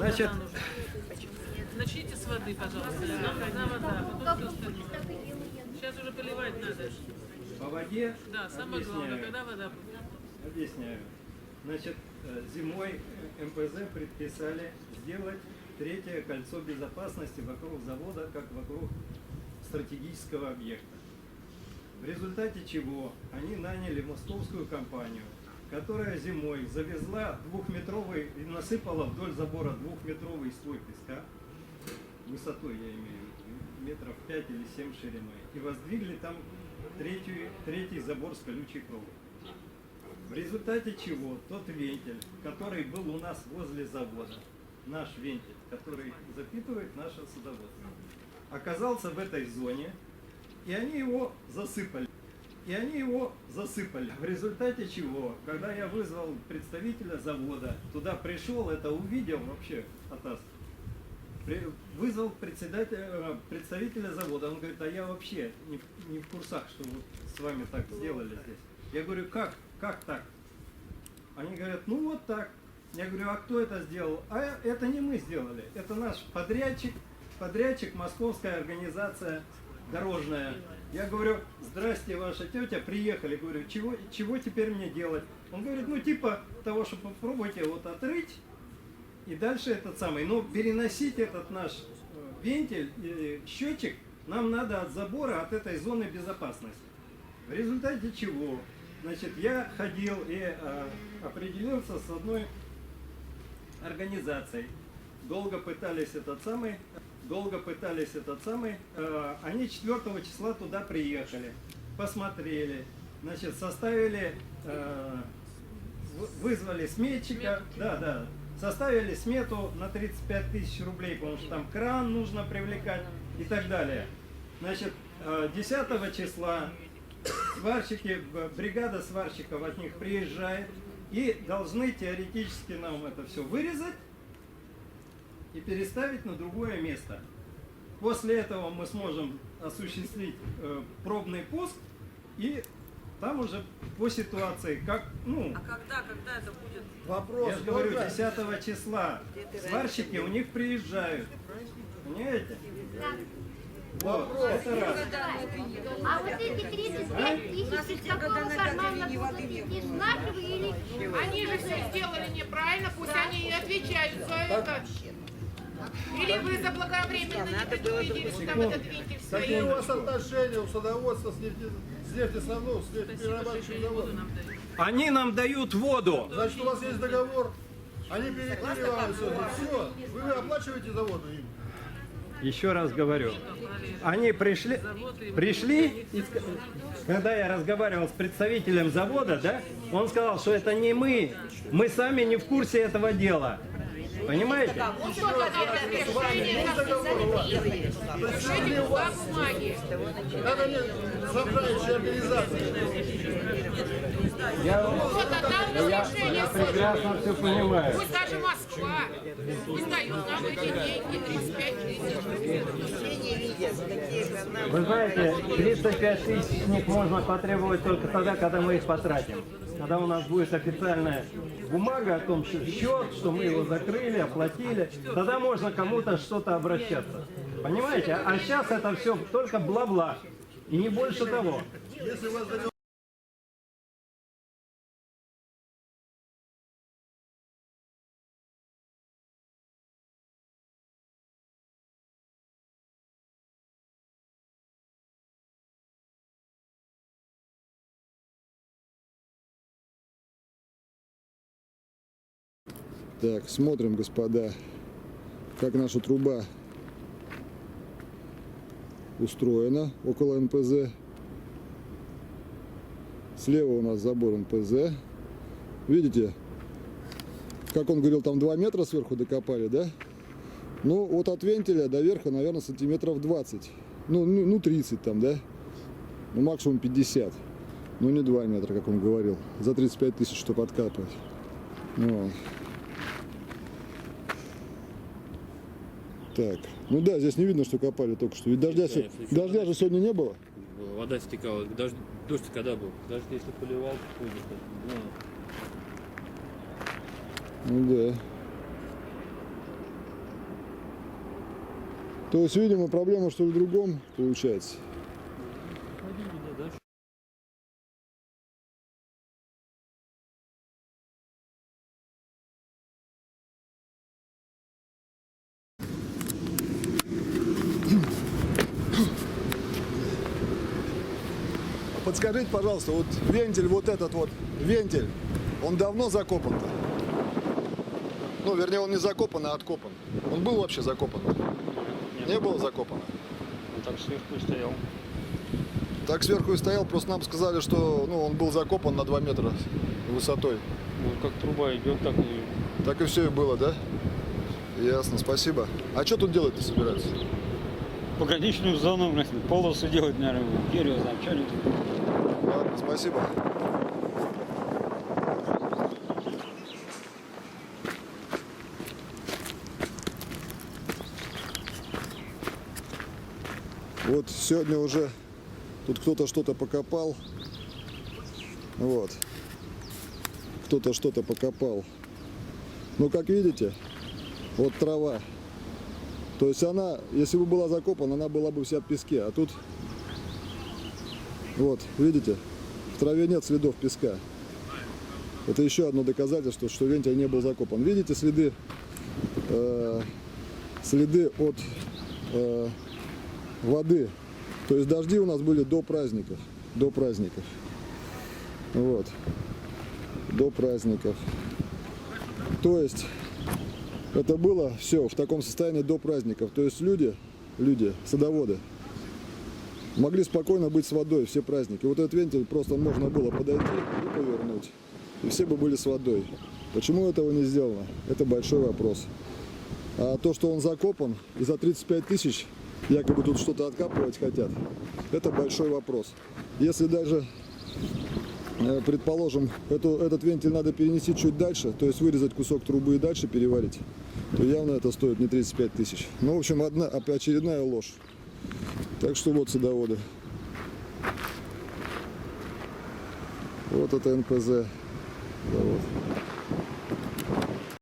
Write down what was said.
Значит. Начните с воды, пожалуйста. Нам нужна вода, потом все остальное. Сейчас уже поливать надо. по воде Да, самое главное, объясняю. когда вода. Объясняю. Значит, э, зимой МПЗ предписали сделать третье кольцо безопасности вокруг завода, как вокруг стратегического объекта. В результате чего они наняли московскую компанию, которая зимой завезла двухметровый и насыпала вдоль забора двухметровый слой песка, высотой я имею в виду, метров 5 или 7 шириной, и воздвигли там третий, третий забор с колючей проволокой. В результате чего тот вентиль, который был у нас возле завода, наш вентиль, который запитывает наше садоводство, оказался в этой зоне, и они его засыпали. И они его засыпали. В результате чего, когда я вызвал представителя завода, туда пришел, это увидел вообще, Атас, при- вызвал председателя, э, представителя завода. Он говорит, а я вообще не, не в курсах, что вот с вами так сделали здесь. Я говорю, как, как так? Они говорят, ну вот так. Я говорю, а кто это сделал? А это не мы сделали, это наш подрядчик, подрядчик московская организация дорожная. Я говорю, здрасте, ваша тетя, приехали. Говорю, чего, чего теперь мне делать? Он говорит, ну типа того, что попробуйте вот отрыть и дальше этот самый. Но переносить этот наш э, вентиль, и счетчик нам надо от забора, от этой зоны безопасности. В результате чего? Значит, я ходил и э, определился с одной организацией. Долго пытались этот самый, долго пытались этот самый. э, они 4 числа туда приехали, посмотрели, значит, составили, э, вы- вызвали сметчика, да, да, составили смету на 35 тысяч рублей, потому что там кран нужно привлекать и так далее. Значит, э, 10 числа сварщики, бригада сварщиков от них приезжает и должны теоретически нам это все вырезать и переставить на другое место. После этого мы сможем осуществить э, пробный пуск и там уже по ситуации, как, ну, А когда, когда это будет? Вопрос. я же говорю, можно? 10 числа сварщики у них приезжают. Понимаете? Вот, это раз. А вот эти 35 тысяч из какого кармана из нашего или... Они же все сделали неправильно, пусть они и отвечают за это. Или вы заблаговременно не предупредили, что там этот вентиль Какие у стоит. вас отношения у садоводства с нефте, с нефтесовным, с нефтеперерабатывающим заводом? Они нам дают воду. Значит, у вас есть договор, они перекрыли вам все, все, вы оплачиваете за воду им. Еще раз говорю. Они пришли, пришли, и ска- когда я разговаривал с представителем завода, да, он сказал, что это не мы, мы сами не в курсе этого дела. Понимаете? Ну решение, решение была бумаги. Это организация. Я, Вот отдал я, решение я прекрасно все понимаю. Пусть даже Москва не дают нам эти деньги, 35 тысяч. Вы знаете, 35 тысяч с них можно потребовать только тогда, когда мы их потратим. Когда у нас будет официальная бумага о том, что счет, что мы его закрыли, оплатили, тогда можно кому-то что-то обращаться. Понимаете? А сейчас это все только бла-бла. И не больше того. Если у вас Так, смотрим, господа, как наша труба устроена около НПЗ. Слева у нас забор НПЗ. Видите, как он говорил, там 2 метра сверху докопали, да? Ну, вот от вентиля до верха, наверное, сантиметров 20. Ну, ну, ну 30 там, да? Ну, максимум 50. Ну, не 2 метра, как он говорил. За 35 тысяч, чтобы откапывать. Вот. Так, ну да, здесь не видно, что копали только что. Ведь дождя, се- конечно, дождя же сегодня не было. Вода стекала. Дождь, дождь когда был? Дождь если поливал, то ну, Ну да. То есть, видимо, проблема что в другом получается. Подскажите, пожалуйста, вот вентиль, вот этот вот вентиль, он давно закопан -то? Ну, вернее, он не закопан, а откопан. Он был вообще закопан? Не было закопано? Он так сверху и стоял. Так сверху и стоял, просто нам сказали, что ну, он был закопан на 2 метра высотой. Вот как труба идет, так и Так и все и было, да? Ясно, спасибо. А что тут делать-то собираются? пограничную зону, полосу делать, наверное, дерево, тут. Ладно, спасибо. Вот сегодня уже тут кто-то что-то покопал. Вот. Кто-то что-то покопал. Ну, как видите, вот трава. То есть она, если бы была закопана, она была бы вся в песке. А тут вот, видите, в траве нет следов песка. Это еще одно доказательство, что вентиль не был закопан. Видите следы, э, следы от э, воды. То есть дожди у нас были до праздников. До праздников. Вот. До праздников. То есть это было все в таком состоянии до праздников. То есть люди, люди, садоводы, могли спокойно быть с водой все праздники. Вот этот вентиль просто можно было подойти и повернуть. И все бы были с водой. Почему этого не сделано? Это большой вопрос. А то, что он закопан и за 35 тысяч якобы тут что-то откапывать хотят, это большой вопрос. Если даже, э, предположим, эту, этот вентиль надо перенести чуть дальше, то есть вырезать кусок трубы и дальше переварить, то явно это стоит не 35 тысяч. Ну, в общем, одна, очередная ложь. Так что вот садоводы. Вот это НПЗ. завод.